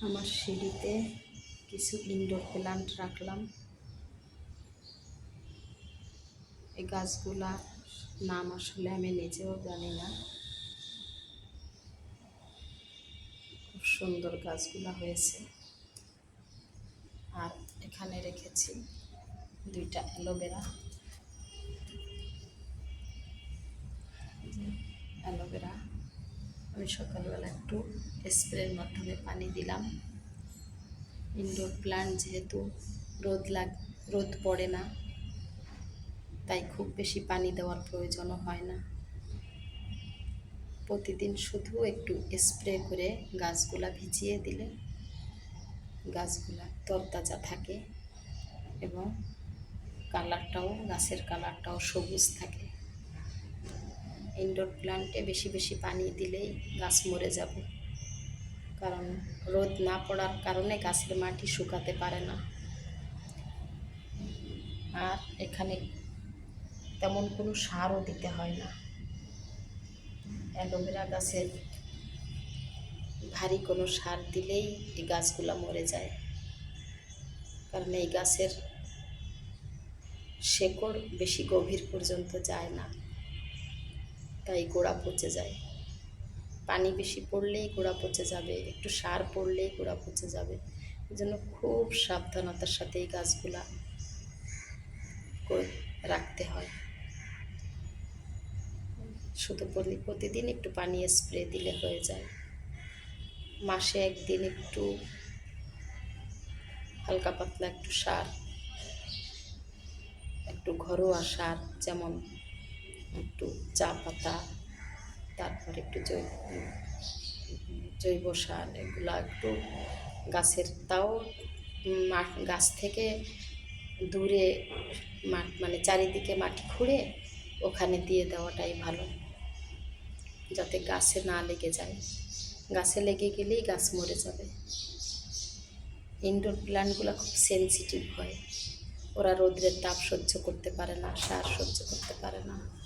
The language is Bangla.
আমার সিঁড়িতে কিছু ইনডোর প্ল্যান্ট রাখলাম। এই গাছগুলা নাম আসলে আমি নিজেও জানি না। খুব সুন্দর গাছগুলা হয়েছে। আর এখানে রেখেছি দুইটা অ্যালোভেরা। অ্যালোভেরা। আমি সকালবেলা একটু স্প্রের মাধ্যমে পানি দিলাম। ইনডোর প্ল্যান্ট যেহেতু রোদ লাগ, রোদ পড়ে না, তাই খুব বেশি পানি দেওয়ার প্রয়োজনও হয় না। প্রতিদিন শুধু একটু স্প্রে করে গাছগুলা ভিজিয়ে দিলে গাছগুলা তরতাজা থাকে এবং কালারটাও, গাছের কালারটাও সবুজ থাকে। ইনডোর প্ল্যান্টে বেশি বেশি পানি দিলেই গাছ মরে যাবে। কারণ রোদ না পড়ার কারণে গাছের মাটি শুকাতে পারে না। আর এখানে তেমন কোনো সারও দিতে হয় না। অ্যালোভেরা গাছের ভারী কোনো সার দিলেই এই গাছগুলো মরে যায়। কারণ এই গাছের শেকড় বেশি গভীর পর্যন্ত যায় না। তাই গোড়া পচে যায়। পানি বেশি পড়লেই গোড়া পচে যাবে, একটু সার পড়লেই গোড়া পচে যাবে। এই জন্য খুব সাবধানতার সাথে এই গাছগুলা রাখতে হয়। শুধু প্রতি- প্রতিদিন একটু পানি স্প্রে দিলে হয়ে যায়। মাসে একদিন একটু হালকা পাতলা একটু সার, একটু ঘরোয়া সার যেমন একটু চা পাতা, তারপর একটু জৈব জৈব সার, এগুলো একটু গাছের তাও মা- গাছ থেকে দূরে মাঠ মানে চারিদিকে মাটি খুঁড়ে ওখানে দিয়ে দেওয়াটাই ভালো, যাতে গাছে না লেগে যায়। গাছে লেগে গেলেই গাছ মরে যাবে। ইনডোর প্ল্যান্টগুলো খুব সেনসিটিভ হয়। ওরা রোদ্রের তাপ সহ্য করতে পারে না, সার সহ্য করতে পারে না।